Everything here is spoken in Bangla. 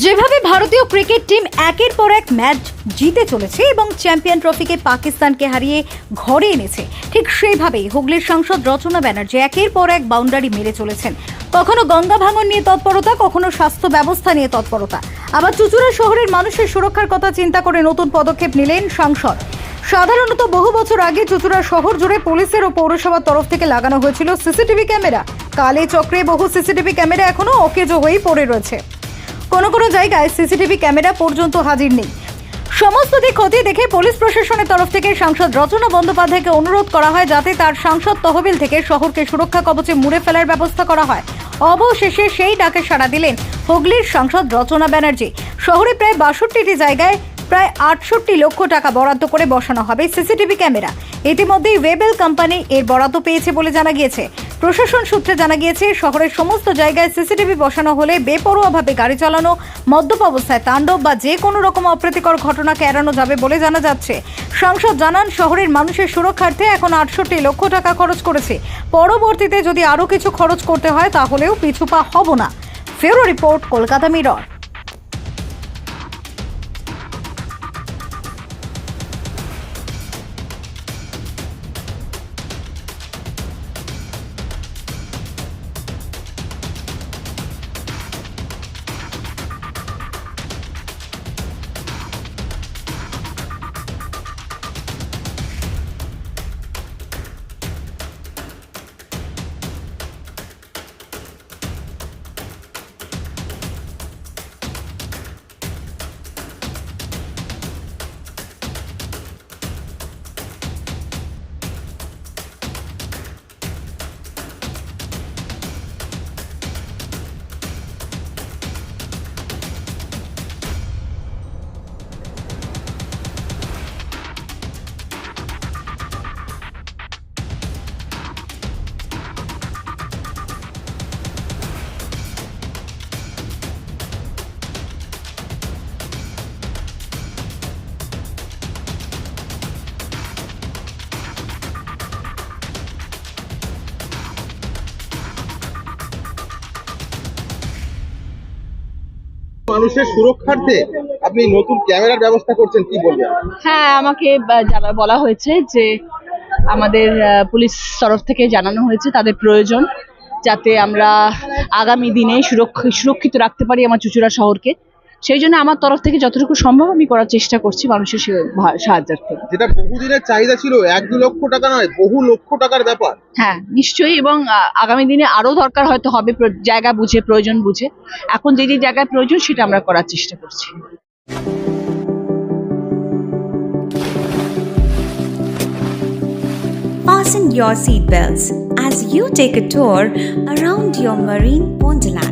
যেভাবে ভারতীয় ক্রিকেট টিম একের পর এক ম্যাচ জিতে চলেছে এবং চ্যাম্পিয়ন ট্রফিকে পাকিস্তানকে হারিয়ে ঘরে এনেছে, ঠিক সেইভাবেই হুগলির সাংসদ রচনা ব্যানার্জি একের পর এক বাউন্ডারি মেরে চলেছেন। কখনো গঙ্গা ভাঙন নিয়ে তৎপরতা, কখনো স্বাস্থ্য ব্যবস্থা নিয়ে তৎপরতা। আবার চুচুড়া শহরের মানুষের সুরক্ষার কথা চিন্তা করে নতুন পদক্ষেপ নিলেন সাংসদ। সাধারণত বহু বছর আগে চুচুড়া শহর জুড়ে পুলিশের ও পৌরসভার তরফ থেকে লাগানো হয়েছিল সিসিটিভি ক্যামেরা। কালে চক্রে বহু সিসিটিভি ক্যামেরা এখনও অকেজো হয়েই পড়ে রয়েছে। কোনো কোনো জায়গায় সিসিটিভি ক্যামেরা পর্যন্ত হাজির নেই। সমস্ত দিক খতিয়ে দেখে পুলিশ প্রশাসনের তরফ থেকে সাংসদ রচনা বন্দ্যোপাধ্যায়কে অনুরোধ করা হয় যাতে তার সাংসদ তহবিল থেকে শহরকে সুরক্ষা কবচে মুড়ে ফেলার ব্যবস্থা করা হয়। অবশেষে সেই ডাকে সাড়া দিলেন হুগলির সাংসদ রচনা ব্যানার্জি। শহরে প্রায় বাষট্টিটি জায়গায় প্রায় আটষট্টি লক্ষ টাকা বরাদ্দ করে বসানো হবে সিসিটিভি ক্যামেরা। ইতিমধ্যেই ওয়েবেল কোম্পানি এর বরাদ্দ পেয়েছে বলে জানা গিয়েছে। প্রশাসন সূত্রে জানা গিয়েছে, শহরের সমস্ত জায়গায় সিসিটিভি বসানো হলে বেপরোয়াভাবে গাড়ি চালানো, মদ্যপ অবস্থায় তাণ্ডব বা যে কোনো রকম অপ্রীতিকর ঘটনাকে এড়ানো যাবে বলে জানা যাচ্ছে। সাংসদ জানান, শহরের মানুষের সুরক্ষার্থে এখন আটষট্টি লক্ষ টাকা খরচ করেছে। পরবর্তীতে যদি আরও কিছু খরচ করতে হয়, তাহলেও পিছুপা হব না। ফেরো রিপোর্ট, কলকাতা মিরর। মানুষের সুরক্ষার্থে আপনি নতুন ক্যামেরার ব্যবস্থা করছেন, কি বলবেন? হ্যাঁ আমাকে জানা- বলা হয়েছে যে আমাদের পুলিশ তরফ থেকে জানানো হয়েছে তাদের প্রয়োজন যাতে আমরা আগামী দিনে সুরক্ষ- সুরক্ষিত রাখতে পারি আমার চুচুড়া শহরকে। সেই জন্য আমার তরফ থেকে যতটুকু সম্ভব আমি করার চেষ্টা করছি মানুষের সাহায্যার্থে যেটা বহুদিনের চাহিদা ছিল এক দু লক্ষ টাকা নয় বহু লক্ষ টাকার ব্যাপার। হ্যাঁ নিশ্চয়ই এবং আগামী দিনে আরও দরকার হয়তো হবে জায়গা বুঝে প্রয়োজন বুঝে। এখন যে যে জায়গায় প্রয়োজন সেটা আমরা করার চেষ্টা করছি। Fasten your seatbelts as you take a tour around your marine wonderland.